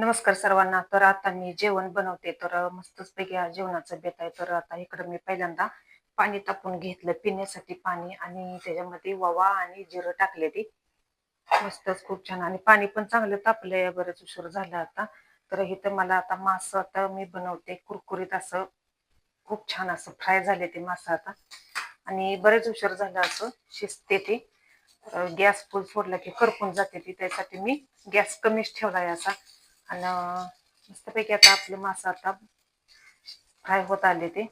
नमस्कार सर्वांना. तर आता मी जेवण बनवते. तर मस्तच पैकी जेवणाचं बेत आहे. तर आता इकडं मी पहिल्यांदा पाणी तापून घेतलं. पिण्यासाठी पाणी आणि त्याच्यामध्ये ववा आणि जिरं टाकले ती. मस्तच खूप छान. आणि पाणी पण चांगलं तापलंय. बरेच उशीर झाला आता. तर इथं मला आता मास आता मी बनवते. कुरकुरीत असं खूप छान असं फ्राय झाले ते मासा आता. आणि बरेच उशीर झाला असं शिजते ते. गॅस फुल सोडला की करपून जाते ती. त्यासाठी मी गॅस कमीच ठेवलाय असा. आणि मस्तपैकी आता आपले मासा आता फ्राय होत आले ते.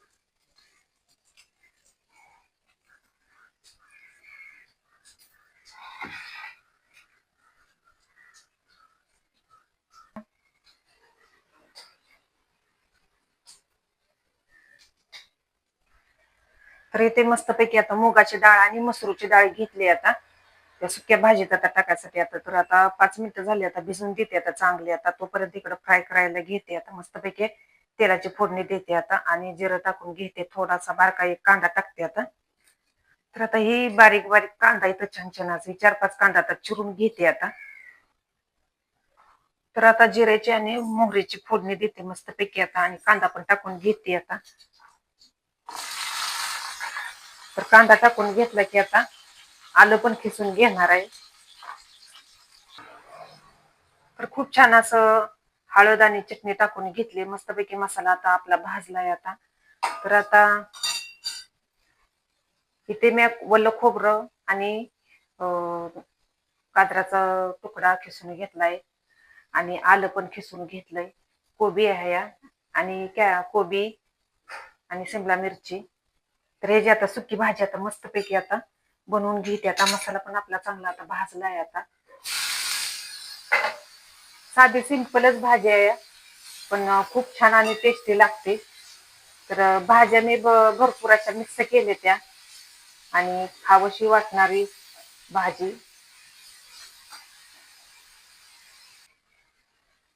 तर इथे मस्तपैकी आता मुगाची डाळ आणि मसरूची डाळ घेतली आता. त्या सुक्या भाजीत आता टाकायसाठी आता तर आता पाच मिनिटं झाली आता भिजून देते आता चांगली. आता तोपर्यंत इकडे फ्राय करायला घेते आता मस्तपैकी तेलाची फोडणी देते आता आणि जिरं टाकून घेते. थोडासा बारका एक कांदा टाकते आता. तर आता ही बारीक बारीक कांदा इथं छान छान असे चार पाच कांदा आता चिरून घेते आता. तर आता जिऱ्याची आणि मोहरीची फोडणी देते मस्तपैकी आता आणि कांदा पण टाकून घेते आता. तर कांदा टाकून घेतला की आता आलं पण खिसून घेणार आहे. तर खूप छान असं हळद आणि चटणी टाकून घेतली. मस्तपैकी मसाला आता आपला भाजलाय आता. तर आता इथे मी वल्ल खोबरं आणि काजराचा तुकडा खिसून घेतलाय. आणि आलं पण खिसून घेतलंय. कोबी आहे या. आणि क्या कोबी आणि शिमला मिरची. तर हे जे आता सुकी भाजी आता मस्तपैकी आता बनवून घेते. आता मसाला पण आपला चांगला आता भाजलाय आता. साधी सिंपलच भाजी आहे. पण खूप छान आणि टेस्टी लागते. तर भाज्या मी भरपूर अशा मिक्स केल्या त्या. आणि खावशी वाटणारी भाजी.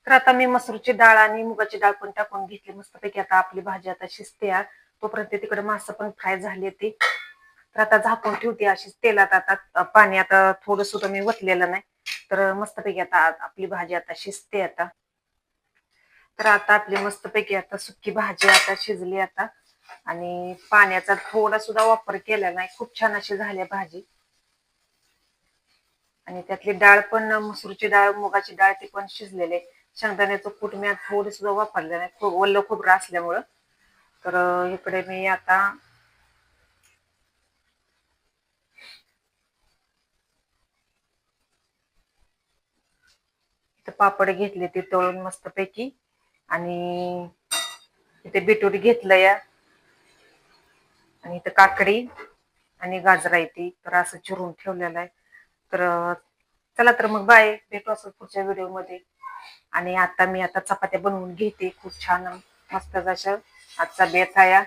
तर आता मी मसूरची डाळ आणि मुगाची डाळ पण टाकून घेतली. मस्तपैकी आता आपली भाजी आता शिजते तोपर्यंत तिकडे मासं पण फ्राय झाली ती तर आता झाकून ठेवते अशी तेलात आता पाणी आता थोडं सुद्धा मी वतलेलं नाही. तर मस्तपैकी आता आपली भाजी आता शिजते आता. तर आता आपली मस्तपैकी आता सुकी भाजी आता शिजली आता. आणि पाण्याचा थोडा सुद्धा वापर केला नाही. खूप छान अशी झाली भाजी. आणि त्यातली डाळ पण मसूरची डाळ मुगाची डाळ ती पण शिजलेले शेंगदाण्याचं कूट मी थोडं सुद्धा वापरलं नाही. खूप वल्ल खोबरं असल्यामुळं. तर इकडे मी आता पापड घेतले ते तळून मस्तपैकी. आणि इथे बिटूट घेतलं या. आणि इथं काकडी आणि गाजरा येते तर असं चिरून ठेवलेलं आहे. तर चला तर मग बाय. भेटू असं पुढच्या व्हिडिओमध्ये. आणि आता मी आता चपात्या बनवून घेते. खूप छान मस्त जशा आजचा बेत आहे.